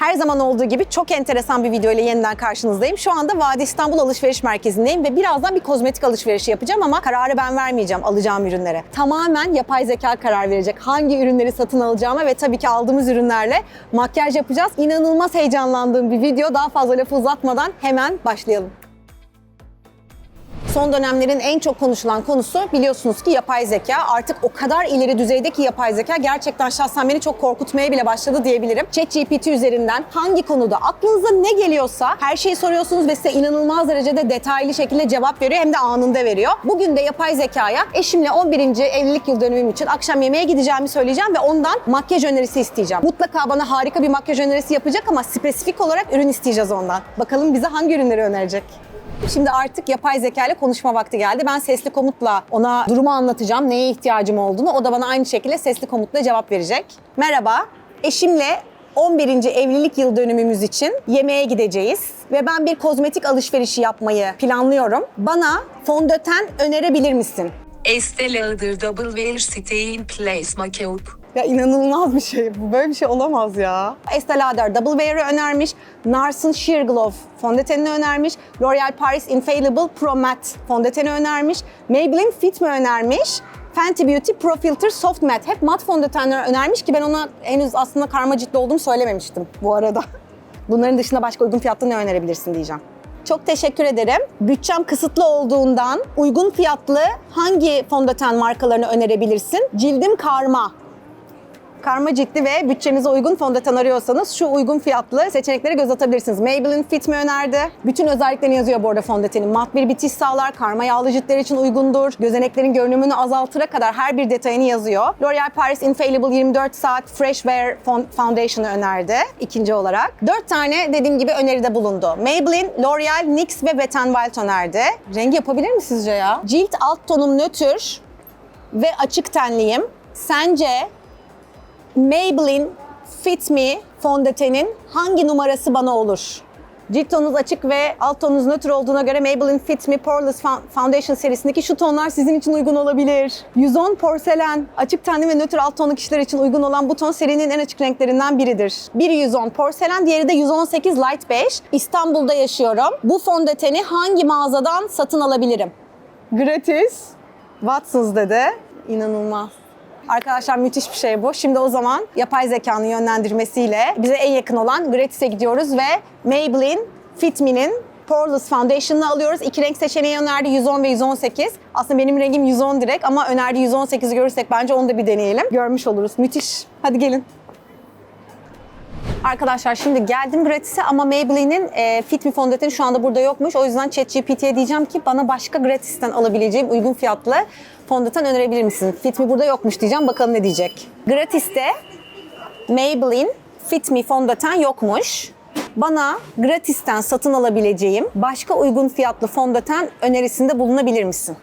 Her zaman olduğu gibi çok enteresan bir video ile yeniden karşınızdayım. Şu anda Vadi İstanbul Alışveriş Merkezi'ndeyim ve birazdan bir kozmetik alışverişi yapacağım ama kararı ben vermeyeceğim alacağım ürünlere. Tamamen yapay zeka karar verecek hangi ürünleri satın alacağıma ve tabii ki aldığımız ürünlerle makyaj yapacağız. İnanılmaz heyecanlandığım bir video. Daha fazla lafı uzatmadan hemen başlayalım. Son dönemlerin en çok konuşulan konusu biliyorsunuz ki yapay zeka. Artık o kadar ileri düzeyde ki yapay zeka gerçekten şahsen beni çok korkutmaya bile başladı diyebilirim. ChatGPT üzerinden hangi konuda aklınıza ne geliyorsa her şeyi soruyorsunuz ve size inanılmaz derecede detaylı şekilde cevap veriyor hem de anında veriyor. Bugün de yapay zekaya eşimle 11. evlilik yıl dönümüm için akşam yemeğe gideceğimi söyleyeceğim ve ondan makyaj önerisi isteyeceğim. Mutlaka bana harika bir makyaj önerisi yapacak ama spesifik olarak ürün isteyeceğiz ondan. Bakalım bize hangi ürünleri önerecek? Şimdi artık yapay zeka ile konuşma vakti geldi. Ben sesli komutla ona durumu anlatacağım, neye ihtiyacım olduğunu. O da bana aynı şekilde sesli komutla cevap verecek. Merhaba, eşimle 11. evlilik yıl dönümümüz için yemeğe gideceğiz ve ben bir kozmetik alışverişi yapmayı planlıyorum. Bana fondöten önerebilir misin? Estee Lauder Double Wear Stay in Place Makeup. Ya inanılmaz bir şey. Böyle bir şey olamaz ya. Estee Lauder Double Wear'ı önermiş. Nars'ın Sheer Glow fondötenini önermiş. L'Oreal Paris Infallible Pro Matte fondöteni önermiş. Maybelline Fit Mi önermiş. Fenty Beauty Pro Filter Soft Matte. Hep mat fondötenler önermiş ki ben ona henüz aslında karma ciddi olduğumu söylememiştim bu arada. Bunların dışında başka uygun fiyatlı ne önerebilirsin diyeceğim. Çok teşekkür ederim. Bütçem kısıtlı olduğundan uygun fiyatlı hangi fondöten markalarını önerebilirsin? Cildim karma. Karma ciddi ve bütçenize uygun fondöten arıyorsanız şu uygun fiyatlı seçeneklere göz atabilirsiniz. Maybelline Fit mi önerdi? Bütün özelliklerini yazıyor bu arada fondötenin. Mat bir bitiş sağlar, karma yağlı ciltler için uygundur. Gözeneklerin görünümünü azaltıra kadar her bir detayını yazıyor. L'Oreal Paris Infallible 24 saat Fresh Wear Foundation'ı önerdi ikinci olarak. 4 tane dediğim gibi öneride bulundu. Maybelline, L'Oreal, NYX ve Wet n Wild önerdi. Rengi yapabilir mi sizce ya? Cilt alt tonum nötr ve açık tenliyim. Sence Maybelline Fit Me fondötenin hangi numarası bana olur? Cilt tonunuz açık ve alt tonunuz nötr olduğuna göre Maybelline Fit Me Poreless Fo- Foundation serisindeki şu tonlar sizin için uygun olabilir. 110 porselen, açık tenli ve nötr alt tonlu kişiler için uygun olan bu ton serinin en açık renklerinden biridir. Biri 110 porselen, diğeri de 118 light beige. İstanbul'da yaşıyorum. Bu fondöteni hangi mağazadan satın alabilirim? Gratis. Watsons dedi. İnanılmaz. Arkadaşlar müthiş bir şey bu. Şimdi o zaman yapay zekanın yönlendirmesiyle bize en yakın olan Gratis'e gidiyoruz ve Maybelline Fit Me'nin Poreless Foundation'ını alıyoruz. İki renk seçeneği önerdi 110 ve 118. Aslında benim rengim 110 direkt ama önerdi 118'i görürsek bence onu da bir deneyelim. Görmüş oluruz. Müthiş. Hadi gelin. Arkadaşlar şimdi geldim gratis'e ama Maybelline'in e, Fit Me fondöteni şu anda burada yokmuş. O yüzden ChatGPT'ye diyeceğim ki bana başka gratis'ten alabileceğim uygun fiyatlı fondöten önerebilir misin? Fit Me burada yokmuş diyeceğim. Bakalım ne diyecek. Gratis'te Maybelline Fit Me fondöten yokmuş. Bana gratis'ten satın alabileceğim başka uygun fiyatlı fondöten önerisinde bulunabilir misin?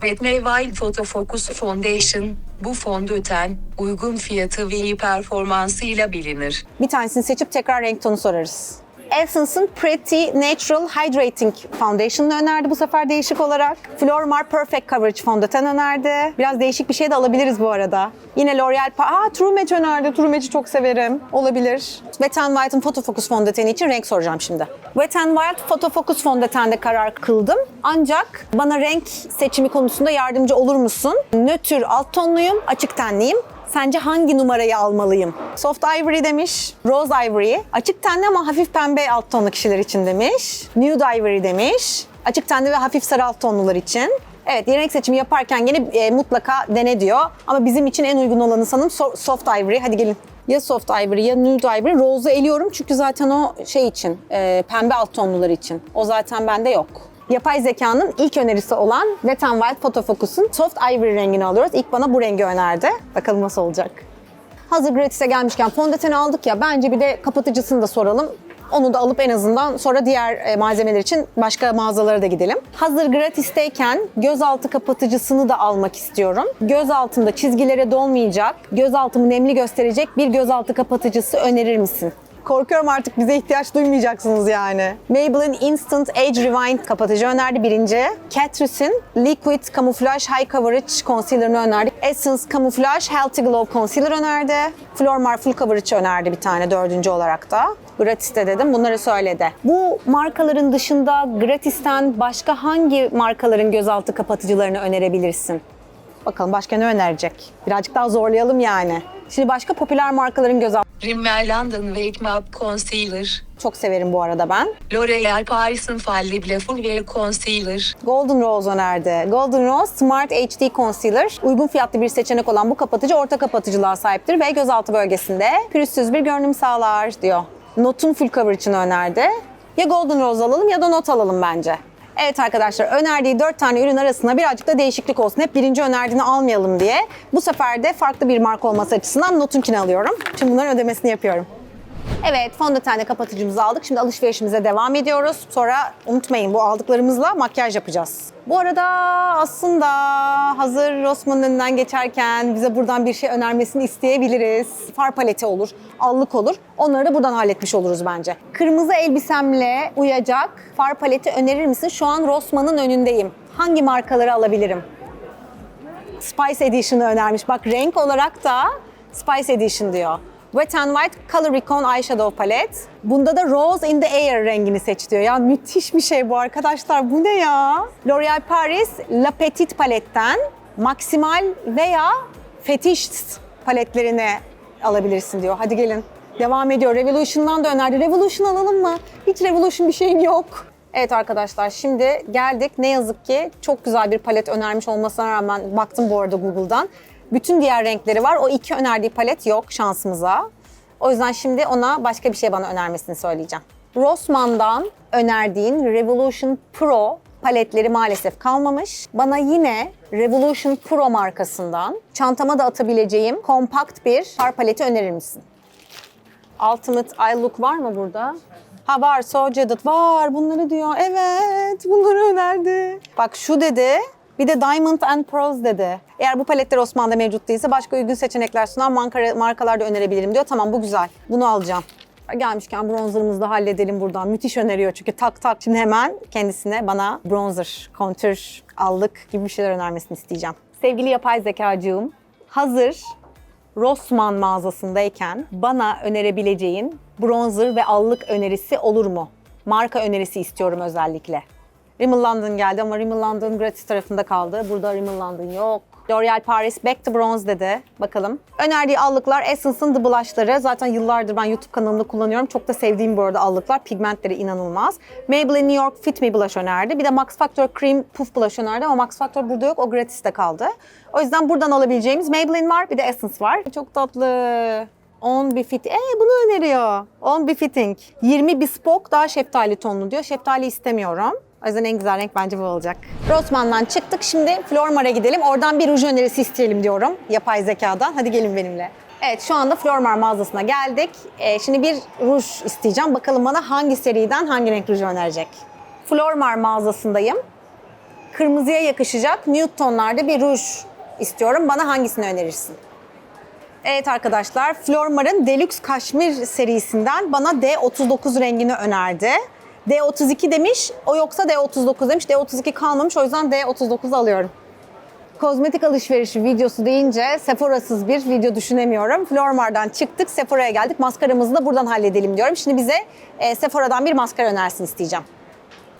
Whitney Wild Photo Focus Foundation. Bu fondöten, uygun fiyatı ve iyi performansıyla bilinir. Bir tanesini seçip tekrar renk tonu sorarız. Essence'ın Pretty Natural Hydrating Foundation'ını önerdi bu sefer değişik olarak. Flormar Perfect Coverage fondöten önerdi. Biraz değişik bir şey de alabiliriz bu arada. Yine L'Oreal... Aa True Match önerdi. True Match'i çok severim. Olabilir. Wet n Wild'ın Photo Focus fondöteni için renk soracağım şimdi. Wet n Wild Photo Focus fondötende karar kıldım. Ancak bana renk seçimi konusunda yardımcı olur musun? Nötr alt tonluyum, açık tenliyim. Sence hangi numarayı almalıyım? Soft Ivory demiş, Rose Ivory. Açık tenli ama hafif pembe alt tonlu kişiler için demiş. Nude Ivory demiş. Açık tenli ve hafif sarı alt tonlular için. Evet, renk seçimi yaparken gene e, mutlaka dene diyor. Ama bizim için en uygun olanı sanırım so- Soft Ivory. Hadi gelin. Ya Soft Ivory ya Nude Ivory. Rose'u eliyorum çünkü zaten o şey için, e, pembe alt tonlular için. O zaten bende yok. Yapay zekanın ilk önerisi olan Wet n Wild Photo Focus'un Soft Ivory rengini alıyoruz. İlk bana bu rengi önerdi. Bakalım nasıl olacak. Hazır gratis'e gelmişken fondöteni aldık ya bence bir de kapatıcısını da soralım. Onu da alıp en azından sonra diğer e, malzemeler için başka mağazalara da gidelim. Hazır gratisteyken gözaltı kapatıcısını da almak istiyorum. Göz altında çizgilere dolmayacak, göz altımı nemli gösterecek bir gözaltı kapatıcısı önerir misin? Korkuyorum artık bize ihtiyaç duymayacaksınız yani. Maybelline Instant Age Rewind kapatıcı önerdi birinci. Catrice'in Liquid Camouflage High Coverage Concealer'ını önerdik. Essence Camouflage Healthy Glow Concealer önerdi. Flormar Full Coverage önerdi bir tane dördüncü olarak da. Gratis'te dedim. Bunları söyledi. Bu markaların dışında Gratis'ten başka hangi markaların gözaltı kapatıcılarını önerebilirsin? Bakalım başka ne önerecek? Birazcık daha zorlayalım yani. Şimdi başka popüler markaların gözaltı Rimmel London Wake Up Concealer. çok severim bu arada ben. L'Oreal Paris Infallible Full Wear Concealer. Golden Rose önerdi. Golden Rose Smart HD Concealer. Uygun fiyatlı bir seçenek olan bu kapatıcı orta kapatıcılığa sahiptir ve gözaltı bölgesinde pürüzsüz bir görünüm sağlar diyor. Not'un full cover için önerdi. Ya Golden Rose alalım ya da Not alalım bence. Evet arkadaşlar önerdiği 4 tane ürün arasında birazcık da değişiklik olsun. Hep birinci önerdiğini almayalım diye. Bu sefer de farklı bir marka olması açısından Not'unkini alıyorum. Şimdi bunların ödemesini yapıyorum. Evet fondötenle kapatıcımızı aldık. Şimdi alışverişimize devam ediyoruz. Sonra unutmayın bu aldıklarımızla makyaj yapacağız. Bu arada aslında hazır Rossmann'ın önünden geçerken bize buradan bir şey önermesini isteyebiliriz. Far paleti olur, allık olur. Onları da buradan halletmiş oluruz bence. Kırmızı elbisemle uyacak far paleti önerir misin? Şu an Rossmann'ın önündeyim. Hangi markaları alabilirim? Spice Edition'ı önermiş. Bak renk olarak da Spice Edition diyor. Wet n White Color Recon Eyeshadow Palette. Bunda da Rose in the Air rengini seç diyor. Ya müthiş bir şey bu arkadaşlar. Bu ne ya? L'Oreal Paris La Petite paletten maksimal veya fetiş paletlerini alabilirsin diyor. Hadi gelin. Devam ediyor. Revolution'dan da önerdi. Revolution alalım mı? Hiç Revolution bir şeyim yok. Evet arkadaşlar şimdi geldik. Ne yazık ki çok güzel bir palet önermiş olmasına rağmen baktım bu arada Google'dan. Bütün diğer renkleri var. O iki önerdiği palet yok şansımıza. O yüzden şimdi ona başka bir şey bana önermesini söyleyeceğim. Rossmann'dan önerdiğin Revolution Pro paletleri maalesef kalmamış. Bana yine Revolution Pro markasından çantama da atabileceğim kompakt bir far paleti önerir misin? Ultimate Eye Look var mı burada? Ha var, So Jaded var. Bunları diyor. Evet, bunları önerdi. Bak şu dedi. Bir de Diamond and Pearls dedi. Eğer bu paletler Osman'da mevcut değilse başka uygun seçenekler sunan marka, markalar da önerebilirim diyor. Tamam bu güzel. Bunu alacağım. Gelmişken bronzerımızı da halledelim buradan. Müthiş öneriyor çünkü tak tak. Şimdi hemen kendisine bana bronzer, kontür, allık gibi bir şeyler önermesini isteyeceğim. Sevgili yapay zekacığım, hazır Rossmann mağazasındayken bana önerebileceğin bronzer ve allık önerisi olur mu? Marka önerisi istiyorum özellikle. Rimmel London geldi ama Rimmel London gratis tarafında kaldı. Burada Rimmel London yok. L'Oreal Paris Back to Bronze dedi. Bakalım. Önerdiği allıklar Essence'ın The Blush'ları. Zaten yıllardır ben YouTube kanalımda kullanıyorum. Çok da sevdiğim bu arada allıklar. Pigmentleri inanılmaz. Maybelline New York Fit Me Blush önerdi. Bir de Max Factor Cream Puff Blush önerdi ama Max Factor burada yok. O gratis'te kaldı. O yüzden buradan alabileceğimiz Maybelline var. Bir de Essence var. Çok tatlı. 10 bir fit. Ee bunu öneriyor. 10 bir fitting. 20 bespoke daha şeftali tonlu diyor. Şeftali istemiyorum. O yüzden en güzel renk bence bu olacak. Rossmann'dan çıktık. Şimdi Flormar'a gidelim. Oradan bir ruj önerisi isteyelim diyorum. Yapay zekadan. Hadi gelin benimle. Evet şu anda Flormar mağazasına geldik. Ee, şimdi bir ruj isteyeceğim. Bakalım bana hangi seriden hangi renk ruju önerecek. Flormar mağazasındayım. Kırmızıya yakışacak nude tonlarda bir ruj istiyorum. Bana hangisini önerirsin? Evet arkadaşlar, Flormar'ın Deluxe Kaşmir serisinden bana D39 rengini önerdi. D32 demiş, o yoksa D39 demiş. D32 kalmamış, o yüzden D39 alıyorum. Kozmetik alışverişi videosu deyince Sephora'sız bir video düşünemiyorum. Flormar'dan çıktık, Sephora'ya geldik. Maskaramızı da buradan halledelim diyorum. Şimdi bize e, Sephora'dan bir maskara önersin isteyeceğim.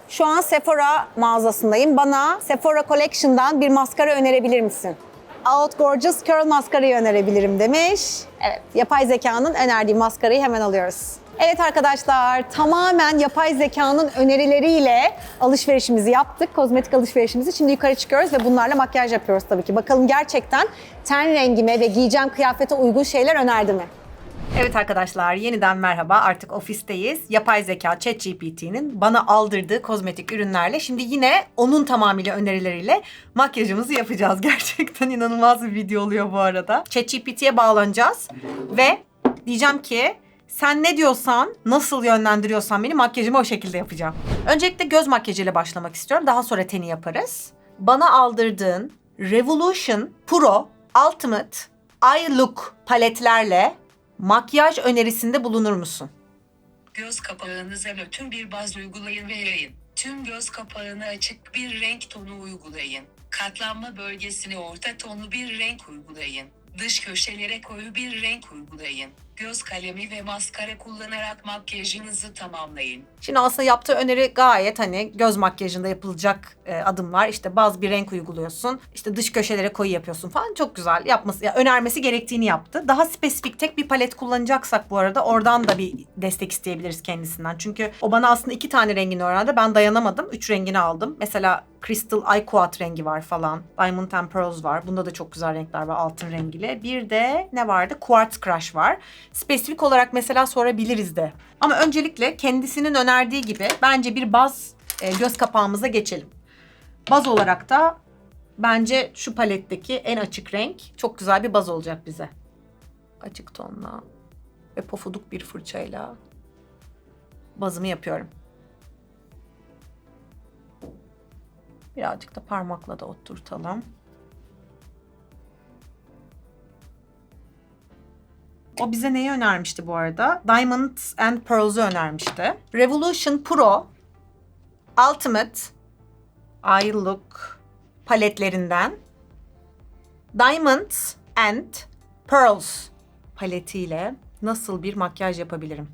Şu an Sephora mağazasındayım. Bana Sephora Collection'dan bir maskara önerebilir misin? Out Gorgeous Curl maskarayı önerebilirim demiş. Evet, yapay zekanın önerdiği maskarayı hemen alıyoruz. Evet arkadaşlar, tamamen yapay zekanın önerileriyle alışverişimizi yaptık. Kozmetik alışverişimizi. Şimdi yukarı çıkıyoruz ve bunlarla makyaj yapıyoruz tabii ki. Bakalım gerçekten ten rengime ve giyeceğim kıyafete uygun şeyler önerdi mi? Evet arkadaşlar yeniden merhaba artık ofisteyiz. Yapay zeka ChatGPT'nin bana aldırdığı kozmetik ürünlerle şimdi yine onun tamamıyla önerileriyle makyajımızı yapacağız. Gerçekten inanılmaz bir video oluyor bu arada. ChatGPT'ye bağlanacağız ve diyeceğim ki sen ne diyorsan, nasıl yönlendiriyorsan beni makyajımı o şekilde yapacağım. Öncelikle göz makyajıyla başlamak istiyorum. Daha sonra teni yaparız. Bana aldırdığın Revolution Pro Ultimate Eye Look paletlerle makyaj önerisinde bulunur musun? Göz kapağınıza nötr bir baz uygulayın ve yayın. Tüm göz kapağına açık bir renk tonu uygulayın. Katlanma bölgesine orta tonlu bir renk uygulayın. Dış köşelere koyu bir renk uygulayın. Göz kalemi ve maskara kullanarak makyajınızı tamamlayın. Şimdi aslında yaptığı öneri gayet hani göz makyajında yapılacak e, adımlar. İşte baz bir renk uyguluyorsun. işte dış köşelere koyu yapıyorsun falan. Çok güzel yapması, ya önermesi gerektiğini yaptı. Daha spesifik tek bir palet kullanacaksak bu arada oradan da bir destek isteyebiliriz kendisinden. Çünkü o bana aslında iki tane rengini öğrendi. Ben dayanamadım. Üç rengini aldım. Mesela Crystal Iquat rengi var falan. Diamond and Pearls var. Bunda da çok güzel renkler var altın rengiyle. Bir de ne vardı? Quartz Crush var. Spesifik olarak mesela sorabiliriz de. Ama öncelikle kendisinin önerdiği gibi bence bir baz e, göz kapağımıza geçelim. Baz olarak da bence şu paletteki en açık renk çok güzel bir baz olacak bize. Açık tonla ve pofuduk bir fırçayla bazımı yapıyorum. Birazcık da parmakla da oturtalım. O bize neyi önermişti bu arada? Diamonds and Pearls'ı önermişti. Revolution Pro Ultimate Eye Look paletlerinden Diamonds and Pearls paletiyle nasıl bir makyaj yapabilirim?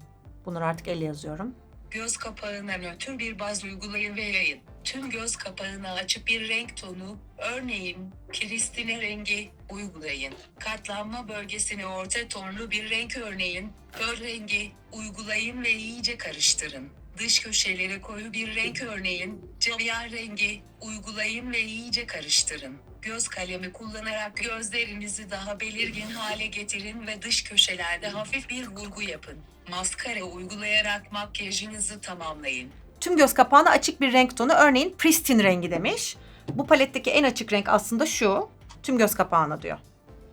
Bunları artık elle yazıyorum. Göz kapağına nötr bir baz uygulayın ve yayın. Tüm göz kapağına açık bir renk tonu, örneğin kristine rengi, uygulayın. Katlanma bölgesine orta tonlu bir renk örneğin, föl rengi, uygulayın ve iyice karıştırın. Dış köşelere koyu bir renk örneğin, caviar rengi, uygulayın ve iyice karıştırın. Göz kalemi kullanarak gözlerinizi daha belirgin hale getirin ve dış köşelerde hafif bir vurgu yapın. Maskara uygulayarak makyajınızı tamamlayın. Tüm göz kapağına açık bir renk tonu örneğin Pristine rengi demiş. Bu paletteki en açık renk aslında şu. Tüm göz kapağına diyor.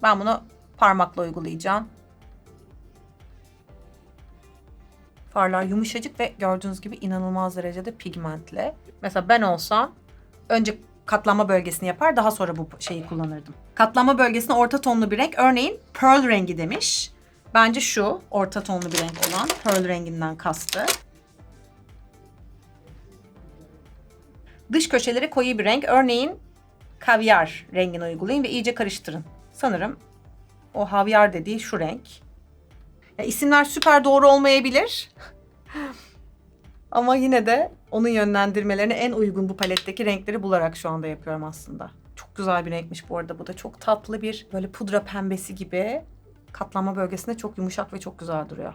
Ben bunu parmakla uygulayacağım. Farlar yumuşacık ve gördüğünüz gibi inanılmaz derecede pigmentli. Mesela ben olsam önce katlanma bölgesini yapar daha sonra bu şeyi kullanırdım. Katlanma bölgesine orta tonlu bir renk örneğin pearl rengi demiş. Bence şu orta tonlu bir renk olan pearl renginden kastı. Dış köşelere koyu bir renk. Örneğin kavyar rengini uygulayın ve iyice karıştırın. Sanırım o havyar dediği şu renk. Ya isimler süper doğru olmayabilir. Ama yine de onun yönlendirmelerine en uygun bu paletteki renkleri bularak şu anda yapıyorum aslında. Çok güzel bir renkmiş bu arada. Bu da çok tatlı bir böyle pudra pembesi gibi. Katlanma bölgesinde çok yumuşak ve çok güzel duruyor.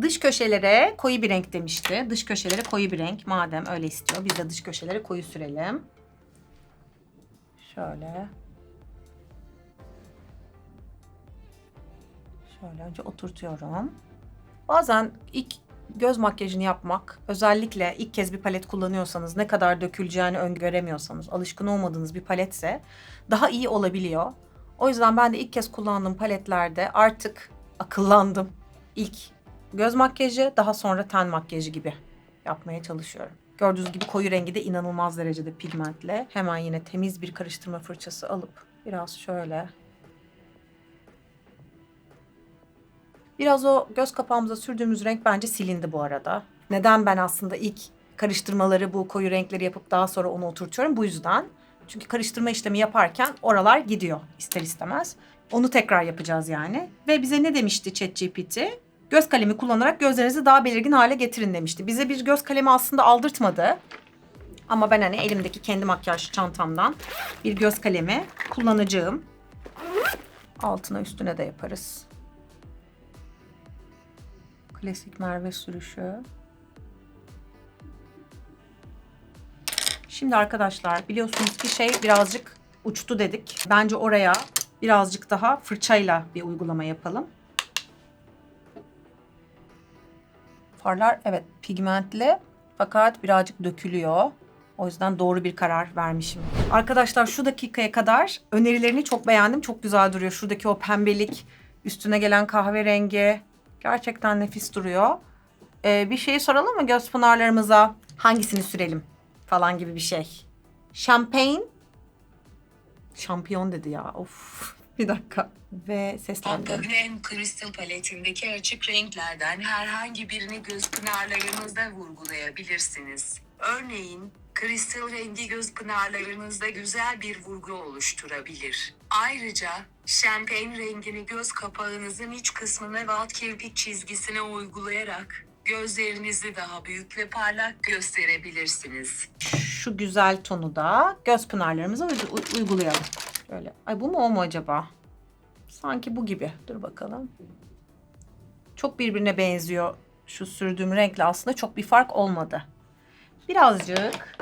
Dış köşelere koyu bir renk demişti. Dış köşelere koyu bir renk. Madem öyle istiyor biz de dış köşelere koyu sürelim. Şöyle. Şöyle önce oturtuyorum. Bazen ilk göz makyajını yapmak, özellikle ilk kez bir palet kullanıyorsanız, ne kadar döküleceğini öngöremiyorsanız, alışkın olmadığınız bir paletse daha iyi olabiliyor. O yüzden ben de ilk kez kullandığım paletlerde artık akıllandım. İlk göz makyajı, daha sonra ten makyajı gibi yapmaya çalışıyorum. Gördüğünüz gibi koyu rengi de inanılmaz derecede pigmentli. Hemen yine temiz bir karıştırma fırçası alıp biraz şöyle Biraz o göz kapağımıza sürdüğümüz renk bence silindi bu arada. Neden ben aslında ilk karıştırmaları bu koyu renkleri yapıp daha sonra onu oturtuyorum? Bu yüzden. Çünkü karıştırma işlemi yaparken oralar gidiyor ister istemez. Onu tekrar yapacağız yani. Ve bize ne demişti ChatGPT? Göz kalemi kullanarak gözlerinizi daha belirgin hale getirin demişti. Bize bir göz kalemi aslında aldırtmadı. Ama ben hani elimdeki kendi makyaj çantamdan bir göz kalemi kullanacağım. Altına üstüne de yaparız. Klasik Merve sürüşü. Şimdi arkadaşlar biliyorsunuz ki şey birazcık uçtu dedik. Bence oraya birazcık daha fırçayla bir uygulama yapalım. Farlar evet pigmentli fakat birazcık dökülüyor. O yüzden doğru bir karar vermişim. Arkadaşlar şu dakikaya kadar önerilerini çok beğendim. Çok güzel duruyor. Şuradaki o pembelik, üstüne gelen kahverengi gerçekten nefis duruyor. Ee, bir şey soralım mı göz pınarlarımıza? Hangisini sürelim falan gibi bir şey. Champagne. Şampiyon dedi ya. Of. Bir dakika. Ve seslendim. Pantone Crystal paletindeki açık renklerden herhangi birini göz pınarlarınızda vurgulayabilirsiniz. Örneğin, kristal rengi göz pınarlarınızda güzel bir vurgu oluşturabilir. Ayrıca, Şampanya rengini göz kapağınızın iç kısmına ve alt kirpik çizgisine uygulayarak gözlerinizi daha büyük ve parlak gösterebilirsiniz. Şu güzel tonu da göz pınarlarımıza uy- uy- uygulayalım. Şöyle. Ay bu mu o mu acaba? Sanki bu gibi. Dur bakalım. Çok birbirine benziyor şu sürdüğüm renkle aslında çok bir fark olmadı. Birazcık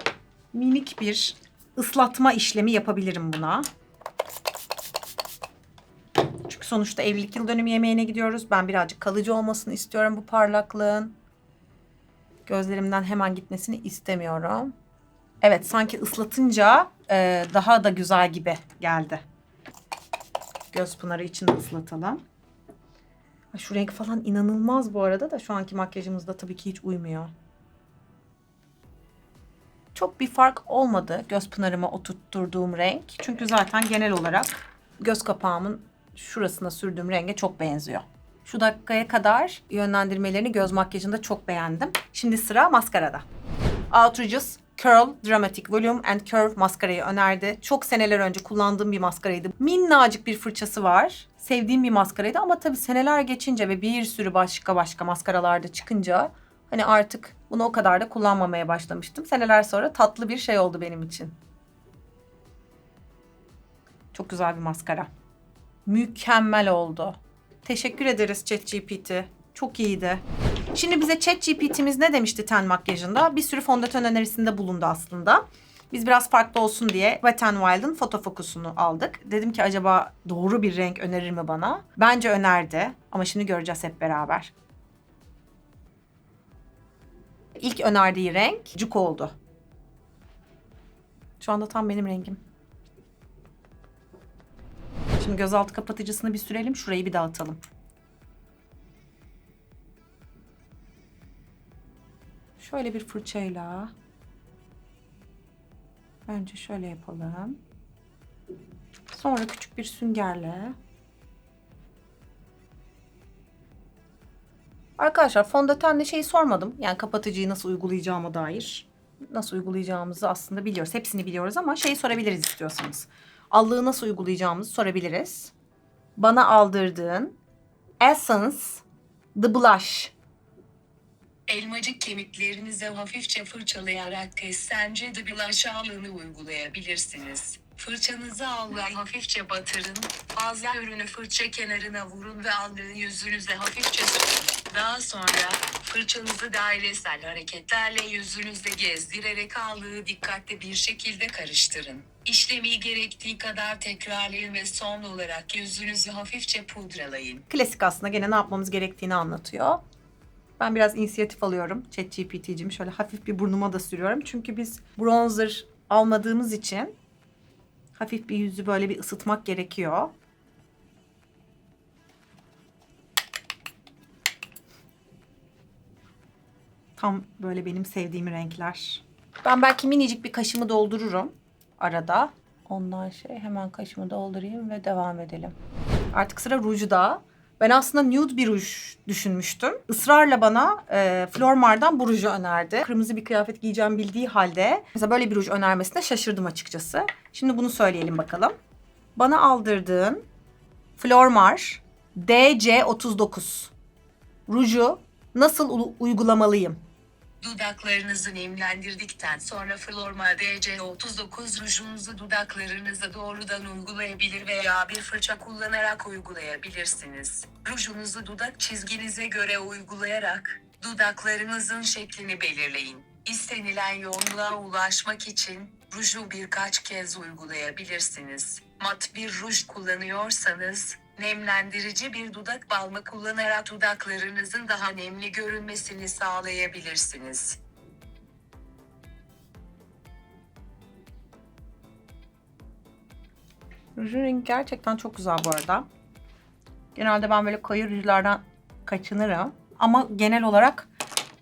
minik bir ıslatma işlemi yapabilirim buna. Sonuçta evlilik yıl dönümü yemeğine gidiyoruz. Ben birazcık kalıcı olmasını istiyorum bu parlaklığın. Gözlerimden hemen gitmesini istemiyorum. Evet sanki ıslatınca e, daha da güzel gibi geldi. Göz pınarı için ıslatalım. Şu renk falan inanılmaz bu arada da şu anki makyajımızda tabii ki hiç uymuyor. Çok bir fark olmadı göz pınarıma oturtturduğum renk. Çünkü zaten genel olarak göz kapağımın şurasına sürdüğüm renge çok benziyor. Şu dakikaya kadar yönlendirmelerini göz makyajında çok beğendim. Şimdi sıra maskarada. Outrageous Curl Dramatic Volume and Curve maskarayı önerdi. Çok seneler önce kullandığım bir maskaraydı. Minnacık bir fırçası var. Sevdiğim bir maskaraydı ama tabii seneler geçince ve bir sürü başka başka maskaralarda çıkınca hani artık bunu o kadar da kullanmamaya başlamıştım. Seneler sonra tatlı bir şey oldu benim için. Çok güzel bir maskara. Mükemmel oldu. Teşekkür ederiz ChatGPT. Çok iyiydi. Şimdi bize ChatGPT'miz ne demişti ten makyajında? Bir sürü fondöten önerisinde bulundu aslında. Biz biraz farklı olsun diye Wet n Wild'ın foto fokusunu aldık. Dedim ki acaba doğru bir renk önerir mi bana? Bence önerdi ama şimdi göreceğiz hep beraber. İlk önerdiği renk cuk oldu. Şu anda tam benim rengim. Şimdi gözaltı kapatıcısını bir sürelim. Şurayı bir dağıtalım. Şöyle bir fırçayla önce şöyle yapalım. Sonra küçük bir süngerle Arkadaşlar fondötenle şeyi sormadım. Yani kapatıcıyı nasıl uygulayacağıma dair. Nasıl uygulayacağımızı aslında biliyoruz. Hepsini biliyoruz ama şeyi sorabiliriz istiyorsanız. Allığı nasıl uygulayacağımızı sorabiliriz. Bana aldırdığın Essence The Blush Elmacık kemiklerinize hafifçe fırçalayarak kessence de bir aşağılığını uygulayabilirsiniz. Fırçanızı allığa hafifçe batırın, fazla ürünü fırça kenarına vurun ve allığı yüzünüze hafifçe sürün. Daha sonra fırçanızı dairesel hareketlerle yüzünüzde gezdirerek allığı dikkatli bir şekilde karıştırın. İşlemi gerektiği kadar tekrarlayın ve son olarak yüzünüzü hafifçe pudralayın. Klasik aslında gene ne yapmamız gerektiğini anlatıyor. Ben biraz inisiyatif alıyorum ChatGPT'cim. Şöyle hafif bir burnuma da sürüyorum. Çünkü biz bronzer almadığımız için hafif bir yüzü böyle bir ısıtmak gerekiyor. Tam böyle benim sevdiğim renkler. Ben belki minicik bir kaşımı doldururum arada. Ondan şey hemen kaşımı doldurayım ve devam edelim. Artık sıra rujda. Ben aslında nude bir ruj düşünmüştüm. Israrla bana e, Flormar'dan bu ruju önerdi. Kırmızı bir kıyafet giyeceğim bildiği halde mesela böyle bir ruj önermesine şaşırdım açıkçası. Şimdi bunu söyleyelim bakalım. Bana aldırdığın Flormar DC39 ruju nasıl uygulamalıyım? Dudaklarınızı nemlendirdikten sonra Florma DC39 rujunuzu dudaklarınıza doğrudan uygulayabilir veya bir fırça kullanarak uygulayabilirsiniz. Rujunuzu dudak çizginize göre uygulayarak dudaklarınızın şeklini belirleyin. İstenilen yoğunluğa ulaşmak için ruju birkaç kez uygulayabilirsiniz. Mat bir ruj kullanıyorsanız nemlendirici bir dudak balmı kullanarak dudaklarınızın daha nemli görünmesini sağlayabilirsiniz. Rujun rengi gerçekten çok güzel bu arada. Genelde ben böyle koyu rujlardan kaçınırım. Ama genel olarak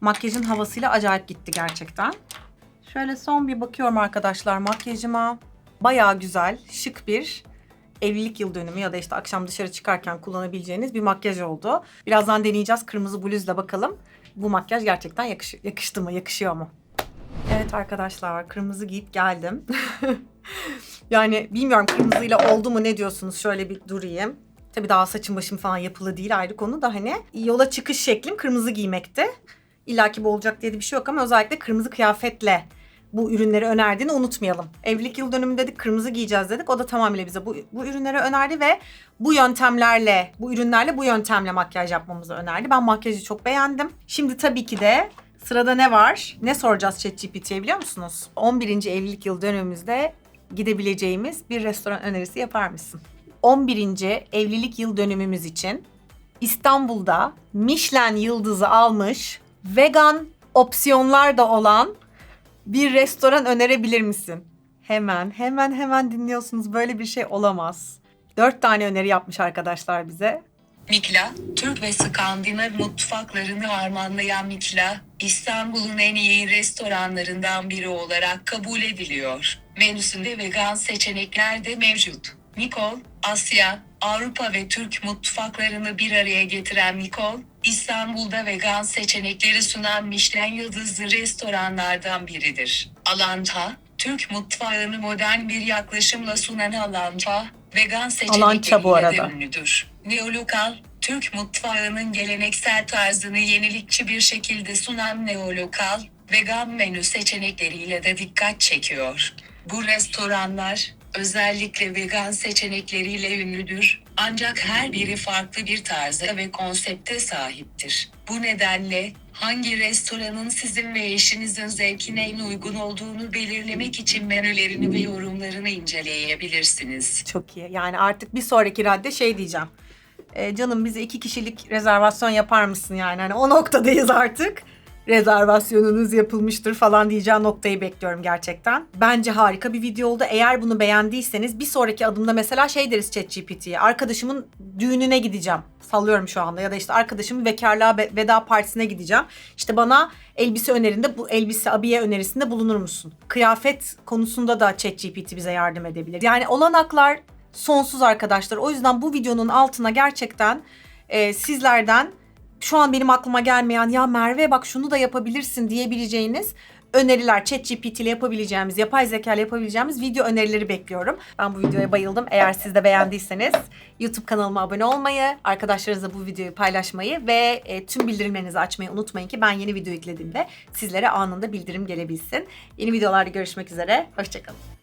makyajın havasıyla acayip gitti gerçekten. Şöyle son bir bakıyorum arkadaşlar makyajıma. Bayağı güzel, şık bir evlilik yıl dönümü ya da işte akşam dışarı çıkarken kullanabileceğiniz bir makyaj oldu. Birazdan deneyeceğiz kırmızı bluzla bakalım. Bu makyaj gerçekten yakış yakıştı mı, yakışıyor mu? Evet arkadaşlar kırmızı giyip geldim. Yani bilmiyorum kırmızıyla oldu mu ne diyorsunuz? Şöyle bir durayım. Tabii daha saçım başım falan yapılı değil ayrı konu da hani yola çıkış şeklim kırmızı giymekti. İlla ki bu olacak diye de bir şey yok ama özellikle kırmızı kıyafetle bu ürünleri önerdiğini unutmayalım. Evlilik yıl dönümü dedik, kırmızı giyeceğiz dedik. O da tamamıyla bize bu, bu ürünleri önerdi ve bu yöntemlerle, bu ürünlerle bu yöntemle makyaj yapmamızı önerdi. Ben makyajı çok beğendim. Şimdi tabii ki de sırada ne var? Ne soracağız ChatGPT'ye biliyor musunuz? 11. evlilik yıl dönümümüzde gidebileceğimiz bir restoran önerisi yapar mısın? 11. evlilik yıl dönümümüz için İstanbul'da Michelin yıldızı almış vegan opsiyonlar da olan bir restoran önerebilir misin? Hemen, hemen, hemen dinliyorsunuz. Böyle bir şey olamaz. Dört tane öneri yapmış arkadaşlar bize. Mikla, Türk ve Skandinav mutfaklarını harmanlayan Mikla, İstanbul'un en iyi restoranlarından biri olarak kabul ediliyor. Menüsünde vegan seçenekler de mevcut. Nikol, Asya, Avrupa ve Türk mutfaklarını bir araya getiren Nikol, İstanbul'da vegan seçenekleri sunan Michelin yıldızlı restoranlardan biridir. Alanta, Türk mutfağını modern bir yaklaşımla sunan Alanta, vegan seçenekleriyle de ünlüdür. Neolokal, Türk mutfağının geleneksel tarzını yenilikçi bir şekilde sunan neolokal, vegan menü seçenekleriyle de dikkat çekiyor. Bu restoranlar, özellikle vegan seçenekleriyle ünlüdür, ancak her biri farklı bir tarza ve konsepte sahiptir. Bu nedenle, hangi restoranın sizin ve eşinizin zevkine en uygun olduğunu belirlemek için menülerini ve yorumlarını inceleyebilirsiniz. Çok iyi. Yani artık bir sonraki radde şey diyeceğim. E, canım bize iki kişilik rezervasyon yapar mısın yani? Hani o noktadayız artık. Rezervasyonunuz yapılmıştır falan diyeceğim noktayı bekliyorum gerçekten. Bence harika bir video oldu. Eğer bunu beğendiyseniz bir sonraki adımda mesela şey deriz ChatGPT'ye. Arkadaşımın düğününe gideceğim. Sallıyorum şu anda ya da işte arkadaşımın bekarlığa be- veda partisine gideceğim. İşte bana elbise önerinde bu elbise abiye önerisinde bulunur musun? Kıyafet konusunda da ChatGPT bize yardım edebilir. Yani olanaklar sonsuz arkadaşlar. O yüzden bu videonun altına gerçekten e, sizlerden şu an benim aklıma gelmeyen ya Merve bak şunu da yapabilirsin diyebileceğiniz öneriler ChatGPT ile yapabileceğimiz, yapay zeka ile yapabileceğimiz video önerileri bekliyorum. Ben bu videoya bayıldım. Eğer siz de beğendiyseniz YouTube kanalıma abone olmayı, arkadaşlarınızla bu videoyu paylaşmayı ve e, tüm bildirimlerinizi açmayı unutmayın ki ben yeni video yüklediğimde sizlere anında bildirim gelebilsin. Yeni videolarda görüşmek üzere. Hoşçakalın.